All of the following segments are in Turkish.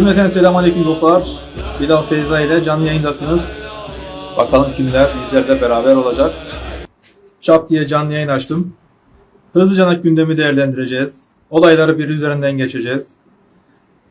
Cümleten selamünaleyküm dostlar. Bilal Feyza ile canlı yayındasınız. Bakalım kimler bizlerle beraber olacak. Çat diye canlı yayın açtım. Hızlıca gündemi değerlendireceğiz. Olayları bir üzerinden geçeceğiz.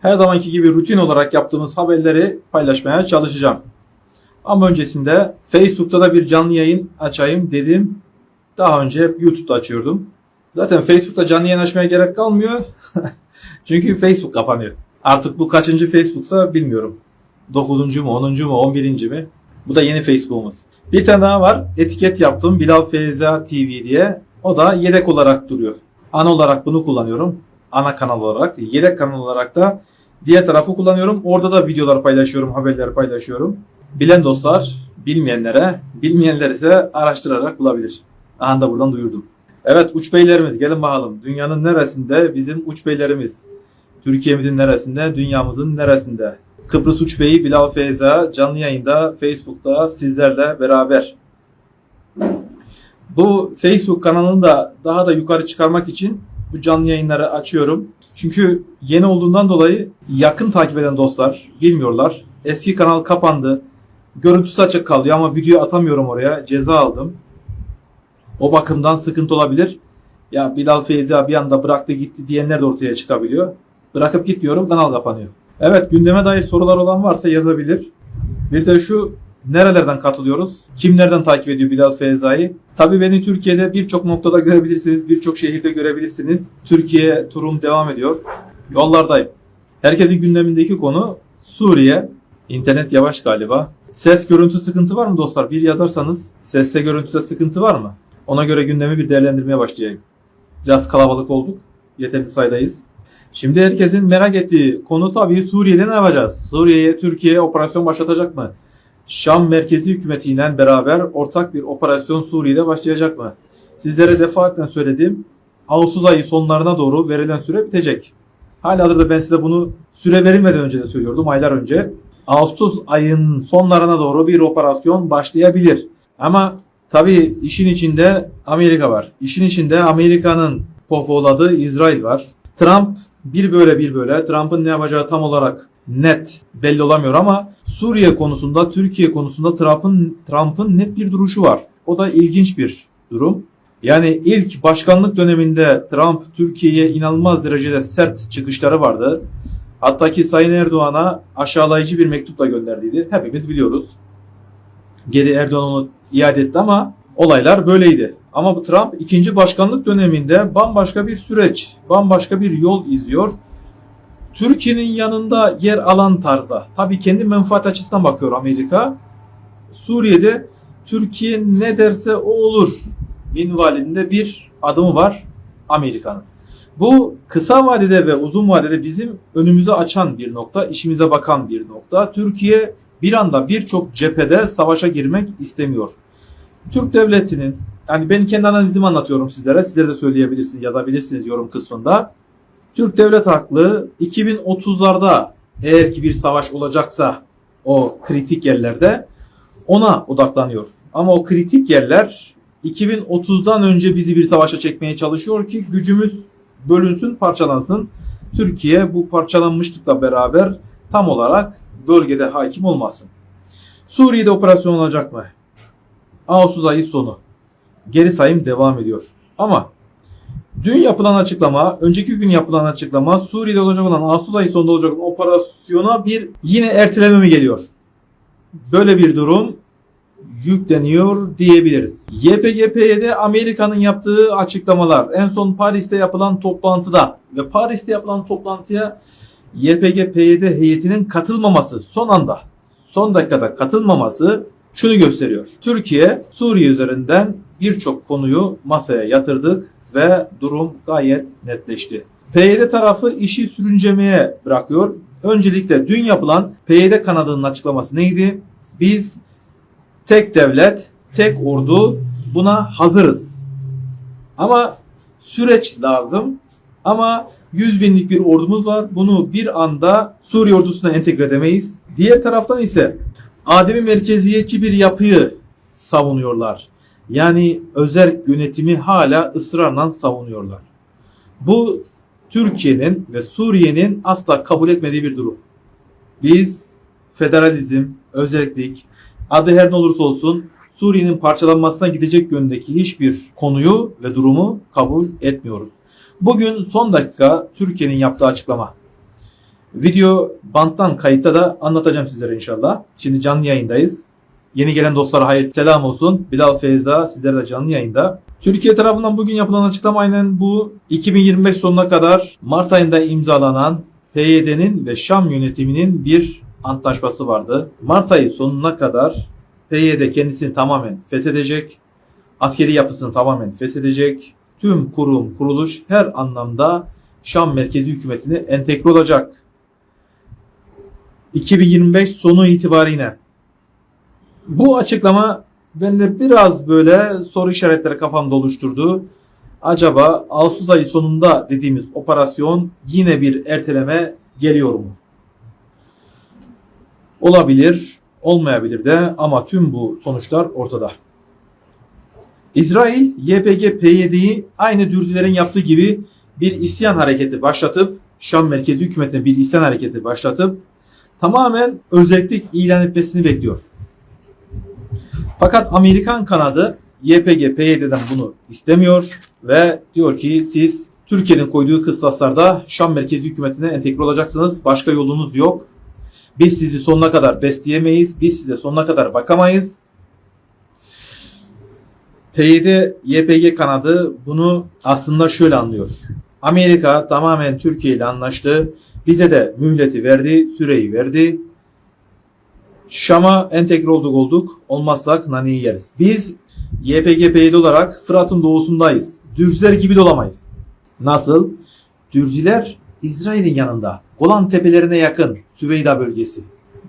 Her zamanki gibi rutin olarak yaptığımız haberleri paylaşmaya çalışacağım. Ama öncesinde Facebook'ta da bir canlı yayın açayım dedim. Daha önce hep YouTube'da açıyordum. Zaten Facebook'ta canlı yayın açmaya gerek kalmıyor. Çünkü Facebook kapanıyor. Artık bu kaçıncı Facebook'sa bilmiyorum. 9. mu, 10. mu, 11. mi? Bu da yeni Facebook'umuz. Bir tane daha var. Etiket yaptım. Bilal Feyza TV diye. O da yedek olarak duruyor. Ana olarak bunu kullanıyorum. Ana kanal olarak. Yedek kanal olarak da diğer tarafı kullanıyorum. Orada da videolar paylaşıyorum, haberler paylaşıyorum. Bilen dostlar, bilmeyenlere, bilmeyenler ise araştırarak bulabilir. Aha da buradan duyurdum. Evet uç beylerimiz gelin bakalım. Dünyanın neresinde bizim uç beylerimiz? Türkiye'mizin neresinde? Dünyamızın neresinde? Kıbrıs Uç Bey'i Bilal Feyza canlı yayında Facebook'ta sizlerle beraber. Bu Facebook kanalını da daha da yukarı çıkarmak için bu canlı yayınları açıyorum. Çünkü yeni olduğundan dolayı yakın takip eden dostlar bilmiyorlar. Eski kanal kapandı. Görüntüsü açık kalıyor ama video atamıyorum oraya. Ceza aldım. O bakımdan sıkıntı olabilir. Ya Bilal Feyza bir anda bıraktı gitti diyenler de ortaya çıkabiliyor. Bırakıp gitmiyorum kanal kapanıyor. Evet gündeme dair sorular olan varsa yazabilir. Bir de şu nerelerden katılıyoruz? Kimlerden takip ediyor Bilal Feyza'yı? Tabii beni Türkiye'de birçok noktada görebilirsiniz. Birçok şehirde görebilirsiniz. Türkiye turum devam ediyor. Yollardayım. Herkesin gündemindeki konu Suriye. İnternet yavaş galiba. Ses görüntü sıkıntı var mı dostlar? Bir yazarsanız seste görüntüde sıkıntı var mı? Ona göre gündemi bir değerlendirmeye başlayayım. Biraz kalabalık olduk. Yeterli sayıdayız. Şimdi herkesin merak ettiği konu tabii Suriye'de ne yapacağız? Suriye'ye Türkiye operasyon başlatacak mı? Şam merkezi hükümetiyle beraber ortak bir operasyon Suriye'de başlayacak mı? Sizlere defaatle söyledim. Ağustos ayı sonlarına doğru verilen süre bitecek. Halihazırda ben size bunu süre verilmeden önce de söylüyordum aylar önce. Ağustos ayının sonlarına doğru bir operasyon başlayabilir. Ama tabii işin içinde Amerika var. İşin içinde Amerika'nın pohpohladığı İsrail var. Trump bir böyle bir böyle. Trump'ın ne yapacağı tam olarak net belli olamıyor ama Suriye konusunda, Türkiye konusunda Trump'ın Trump'ın net bir duruşu var. O da ilginç bir durum. Yani ilk başkanlık döneminde Trump Türkiye'ye inanılmaz derecede sert çıkışları vardı. Hatta ki Sayın Erdoğan'a aşağılayıcı bir mektup da gönderdiydi. Hepimiz biliyoruz. Geri Erdoğan onu iade etti ama olaylar böyleydi. Ama bu Trump ikinci başkanlık döneminde bambaşka bir süreç, bambaşka bir yol izliyor. Türkiye'nin yanında yer alan tarzda. Tabii kendi menfaat açısından bakıyor Amerika. Suriye'de Türkiye ne derse o olur minvalinde bir adımı var Amerika'nın. Bu kısa vadede ve uzun vadede bizim önümüze açan bir nokta, işimize bakan bir nokta. Türkiye bir anda birçok cephede savaşa girmek istemiyor. Türk devletinin yani ben kendi analizimi anlatıyorum sizlere. Sizlere de söyleyebilirsiniz, yazabilirsiniz yorum kısmında. Türk devlet haklı 2030'larda eğer ki bir savaş olacaksa o kritik yerlerde ona odaklanıyor. Ama o kritik yerler 2030'dan önce bizi bir savaşa çekmeye çalışıyor ki gücümüz bölünsün, parçalansın. Türkiye bu parçalanmışlıkla beraber tam olarak bölgede hakim olmasın. Suriye'de operasyon olacak mı? Ağustos ayı sonu. Geri sayım devam ediyor. Ama dün yapılan açıklama, önceki gün yapılan açıklama Suriye'de olacak olan Ağustos ayı sonunda olacak olan operasyona bir yine erteleme mi geliyor? Böyle bir durum yükleniyor diyebiliriz. YPG-PYD Amerika'nın yaptığı açıklamalar en son Paris'te yapılan toplantıda ve Paris'te yapılan toplantıya YPG-PYD heyetinin katılmaması son anda son dakikada katılmaması şunu gösteriyor. Türkiye Suriye üzerinden birçok konuyu masaya yatırdık ve durum gayet netleşti. PYD tarafı işi sürüncemeye bırakıyor. Öncelikle dün yapılan PYD kanadının açıklaması neydi? Biz tek devlet, tek ordu buna hazırız. Ama süreç lazım. Ama 100 binlik bir ordumuz var. Bunu bir anda Suriye ordusuna entegre edemeyiz. Diğer taraftan ise ademi merkeziyetçi bir yapıyı savunuyorlar. Yani özel yönetimi hala ısrarla savunuyorlar. Bu Türkiye'nin ve Suriye'nin asla kabul etmediği bir durum. Biz federalizm, özellik, adı her ne olursa olsun Suriye'nin parçalanmasına gidecek yönündeki hiçbir konuyu ve durumu kabul etmiyoruz. Bugün son dakika Türkiye'nin yaptığı açıklama. Video banttan kayıtta da anlatacağım sizlere inşallah. Şimdi canlı yayındayız. Yeni gelen dostlara hayır selam olsun. Bilal Feyza sizlere de canlı yayında. Türkiye tarafından bugün yapılan açıklama aynen bu. 2025 sonuna kadar Mart ayında imzalanan PYD'nin ve Şam yönetiminin bir antlaşması vardı. Mart ayı sonuna kadar PYD kendisini tamamen feshedecek. Askeri yapısını tamamen feshedecek. Tüm kurum, kuruluş her anlamda Şam merkezi hükümetine entegre olacak. 2025 sonu itibariyle bu açıklama bende biraz böyle soru işaretleri kafamda oluşturdu. Acaba Ağustos ayı sonunda dediğimiz operasyon yine bir erteleme geliyor mu? Olabilir, olmayabilir de ama tüm bu sonuçlar ortada. İsrail, YPG, PYD'yi aynı Dürzilerin yaptığı gibi bir isyan hareketi başlatıp, Şam merkezi hükümetine bir isyan hareketi başlatıp tamamen özellik ilan etmesini bekliyor. Fakat Amerikan kanadı YPG, PYD'den bunu istemiyor ve diyor ki siz Türkiye'nin koyduğu kıstaslarda Şam merkezi hükümetine entegre olacaksınız. Başka yolunuz yok. Biz sizi sonuna kadar besleyemeyiz. Biz size sonuna kadar bakamayız. PYD, YPG kanadı bunu aslında şöyle anlıyor. Amerika tamamen Türkiye ile anlaştı. Bize de mühleti verdi, süreyi verdi. Şam'a entegre olduk olduk. Olmazsak naneyi yeriz. Biz YPG PYD olarak Fırat'ın doğusundayız. Dürziler gibi de olamayız. Nasıl? Dürziler İsrail'in yanında. Golan tepelerine yakın. Süveyda bölgesi.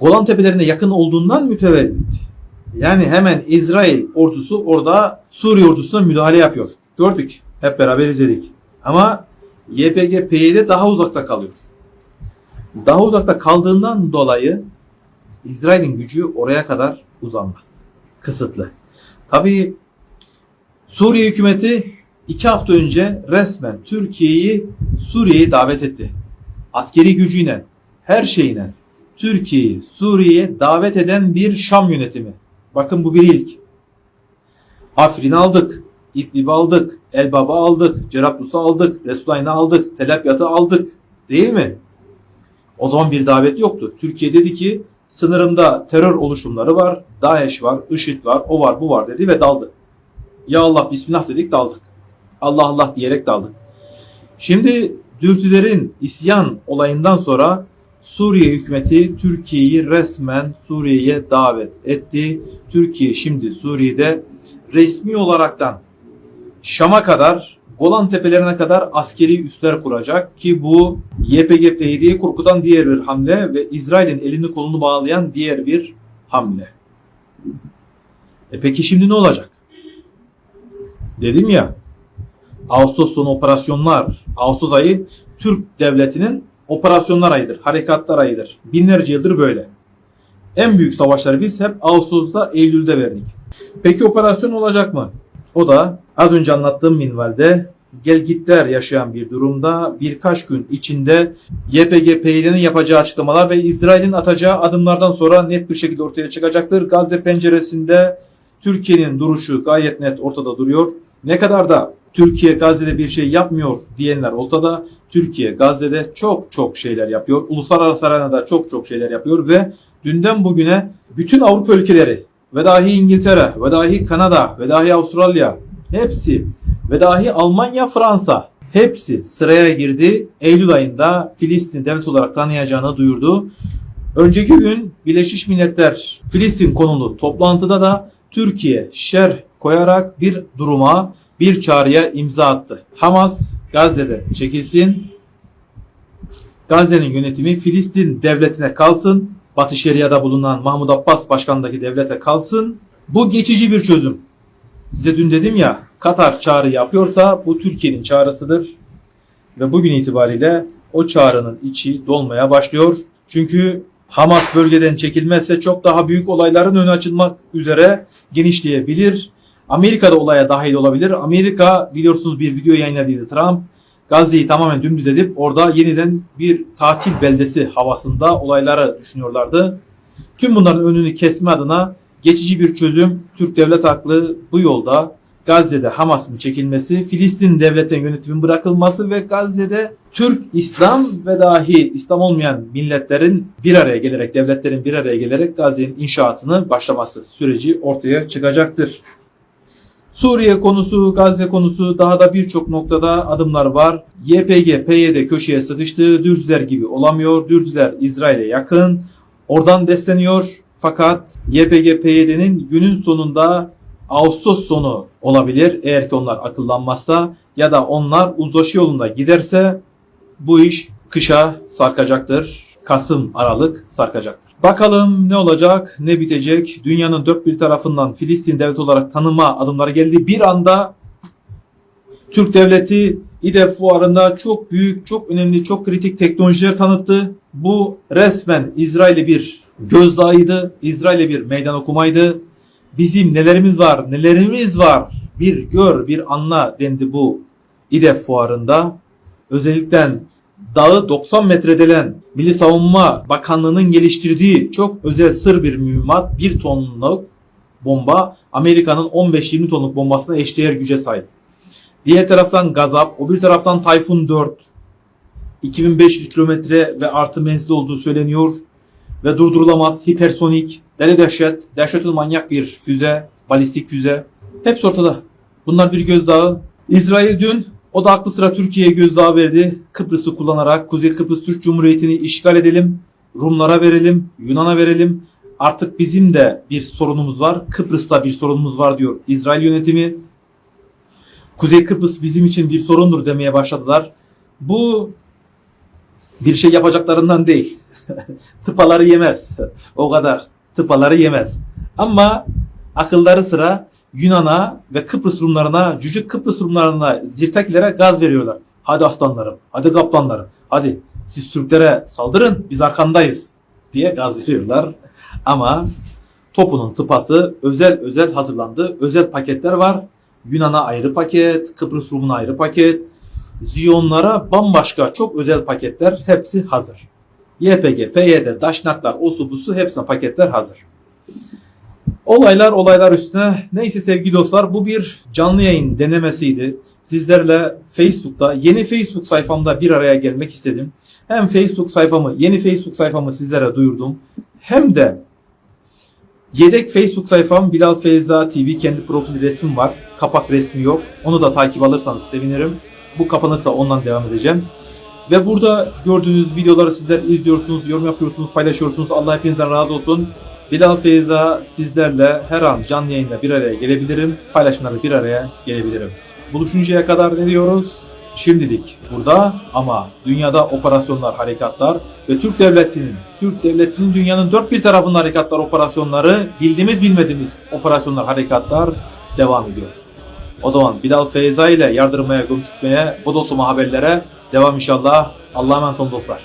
Golan tepelerine yakın olduğundan mütevellit. Yani hemen İsrail ordusu orada Suriye ordusuna müdahale yapıyor. Gördük. Hep beraber izledik. Ama YPG PYD daha uzakta kalıyor. Daha uzakta kaldığından dolayı İsrail'in gücü oraya kadar uzanmaz. Kısıtlı. Tabii Suriye hükümeti iki hafta önce resmen Türkiye'yi Suriye'ye davet etti. Askeri gücüyle, her şeyine Türkiye'yi Suriye'ye davet eden bir Şam yönetimi. Bakın bu bir ilk. Afrin'i aldık, İdlib'i aldık, Elbab'ı aldık, Cerablus'u aldık, Resulayn'ı aldık, Tel Abyad'ı aldık. Değil mi? O zaman bir davet yoktu. Türkiye dedi ki sınırımda terör oluşumları var, DAEŞ var, IŞİD var, o var, bu var dedi ve daldı. Ya Allah Bismillah dedik daldık. Allah Allah diyerek daldık. Şimdi Dürzilerin isyan olayından sonra Suriye hükümeti Türkiye'yi resmen Suriye'ye davet etti. Türkiye şimdi Suriye'de resmi olaraktan Şam'a kadar Golan tepelerine kadar askeri üsler kuracak ki bu YPG PYD'yi korkutan diğer bir hamle ve İsrail'in elini kolunu bağlayan diğer bir hamle. E peki şimdi ne olacak? Dedim ya Ağustos sonu operasyonlar, Ağustos ayı Türk devletinin operasyonlar ayıdır, harekatlar ayıdır. Binlerce yıldır böyle. En büyük savaşları biz hep Ağustos'ta, Eylül'de verdik. Peki operasyon olacak mı? O da az önce anlattığım minvalde gel gitler yaşayan bir durumda birkaç gün içinde YPG PYD'nin yapacağı açıklamalar ve İsrail'in atacağı adımlardan sonra net bir şekilde ortaya çıkacaktır. Gazze penceresinde Türkiye'nin duruşu gayet net ortada duruyor. Ne kadar da Türkiye Gazze'de bir şey yapmıyor diyenler olsa da Türkiye Gazze'de çok çok şeyler yapıyor. Uluslararası arenada çok çok şeyler yapıyor ve dünden bugüne bütün Avrupa ülkeleri ve dahi İngiltere ve dahi Kanada ve dahi Avustralya hepsi ve dahi Almanya, Fransa hepsi sıraya girdi. Eylül ayında Filistin devlet olarak tanıyacağını duyurdu. Önceki gün Birleşmiş Milletler Filistin konulu toplantıda da Türkiye şer koyarak bir duruma, bir çağrıya imza attı. Hamas Gazze'de çekilsin. Gazze'nin yönetimi Filistin devletine kalsın. Batı Şeria'da bulunan Mahmut Abbas başkanındaki devlete kalsın. Bu geçici bir çözüm. Size dün dedim ya Katar çağrı yapıyorsa bu Türkiye'nin çağrısıdır. Ve bugün itibariyle o çağrının içi dolmaya başlıyor. Çünkü Hamas bölgeden çekilmezse çok daha büyük olayların önü açılmak üzere genişleyebilir. Amerika da olaya dahil olabilir. Amerika biliyorsunuz bir video yayınladıydı Trump. Gazze'yi tamamen dümdüz edip orada yeniden bir tatil beldesi havasında olayları düşünüyorlardı. Tüm bunların önünü kesme adına geçici bir çözüm Türk devlet aklı bu yolda Gazze'de Hamas'ın çekilmesi, Filistin devletin yönetimin bırakılması ve Gazze'de Türk, İslam ve dahi İslam olmayan milletlerin bir araya gelerek, devletlerin bir araya gelerek Gazze'nin inşaatını başlaması süreci ortaya çıkacaktır. Suriye konusu, Gazze konusu daha da birçok noktada adımlar var. YPG, PYD köşeye sıkıştı. Dürzüler gibi olamıyor. Dürzüler İsrail'e yakın. Oradan besleniyor. Fakat YPG, PYD'nin günün sonunda Ağustos sonu olabilir. Eğer ki onlar akıllanmazsa ya da onlar uzlaşı yolunda giderse bu iş kışa sarkacaktır. Kasım, Aralık sarkacaktır. Bakalım ne olacak, ne bitecek. Dünyanın dört bir tarafından Filistin devlet olarak tanıma adımları geldi. Bir anda Türk devleti İDE fuarında çok büyük, çok önemli, çok kritik teknolojiler tanıttı. Bu resmen İsrail'e bir gözdağıydı. İsrail'e bir meydan okumaydı. Bizim nelerimiz var, nelerimiz var bir gör, bir anla dendi bu İDE fuarında. Özellikle dağı 90 metre delen Milli Savunma Bakanlığı'nın geliştirdiği çok özel sır bir mühimmat 1 tonluk bomba Amerika'nın 15-20 tonluk bombasına eşdeğer güce sahip. Diğer taraftan Gazap, o bir taraftan Tayfun 4 2500 kilometre ve artı menzil olduğu söyleniyor ve durdurulamaz hipersonik deli dehşet, dehşetli manyak bir füze, balistik füze. Hepsi ortada. Bunlar bir gözdağı. İsrail dün o da aklı sıra Türkiye'ye gözdağı verdi. Kıbrıs'ı kullanarak Kuzey Kıbrıs Türk Cumhuriyeti'ni işgal edelim. Rumlara verelim, Yunan'a verelim. Artık bizim de bir sorunumuz var. Kıbrıs'ta bir sorunumuz var diyor İsrail yönetimi. Kuzey Kıbrıs bizim için bir sorundur demeye başladılar. Bu bir şey yapacaklarından değil. Tıpaları yemez. o kadar. Tıpaları yemez. Ama akılları sıra Yunan'a ve Kıbrıs Rumlarına, Cücük Kıbrıs Rumlarına, Zirtekilere gaz veriyorlar. Hadi aslanlarım, hadi kaplanlarım, hadi siz Türklere saldırın, biz arkandayız diye gaz veriyorlar. Ama topunun tıpası özel özel hazırlandı. Özel paketler var. Yunan'a ayrı paket, Kıbrıs Rum'una ayrı paket, Ziyonlara bambaşka çok özel paketler hepsi hazır. YPG, PYD, Daşnaklar, osu busu hepsine paketler hazır. Olaylar olaylar üstüne. Neyse sevgili dostlar bu bir canlı yayın denemesiydi. Sizlerle Facebook'ta yeni Facebook sayfamda bir araya gelmek istedim. Hem Facebook sayfamı, yeni Facebook sayfamı sizlere duyurdum. Hem de yedek Facebook sayfam Bilal Feyza TV kendi profil resmim var. Kapak resmi yok. Onu da takip alırsanız sevinirim. Bu kapanırsa ondan devam edeceğim. Ve burada gördüğünüz videoları sizler izliyorsunuz, yorum yapıyorsunuz, paylaşıyorsunuz. Allah hepinizden razı olsun. Feyza sizlerle her an canlı yayında bir araya gelebilirim. Paylaşımlarda bir araya gelebilirim. Buluşuncaya kadar ne diyoruz? Şimdilik burada ama dünyada operasyonlar, harekatlar ve Türk devletinin, Türk devletinin dünyanın dört bir tarafında harekatlar, operasyonları, bildiğimiz bilmediğimiz operasyonlar, harekatlar devam ediyor. O zaman Bilal Feyza ile yardırmaya, gömçürtmeye, bodoslama haberlere devam inşallah. Allah'a emanet olun dostlar.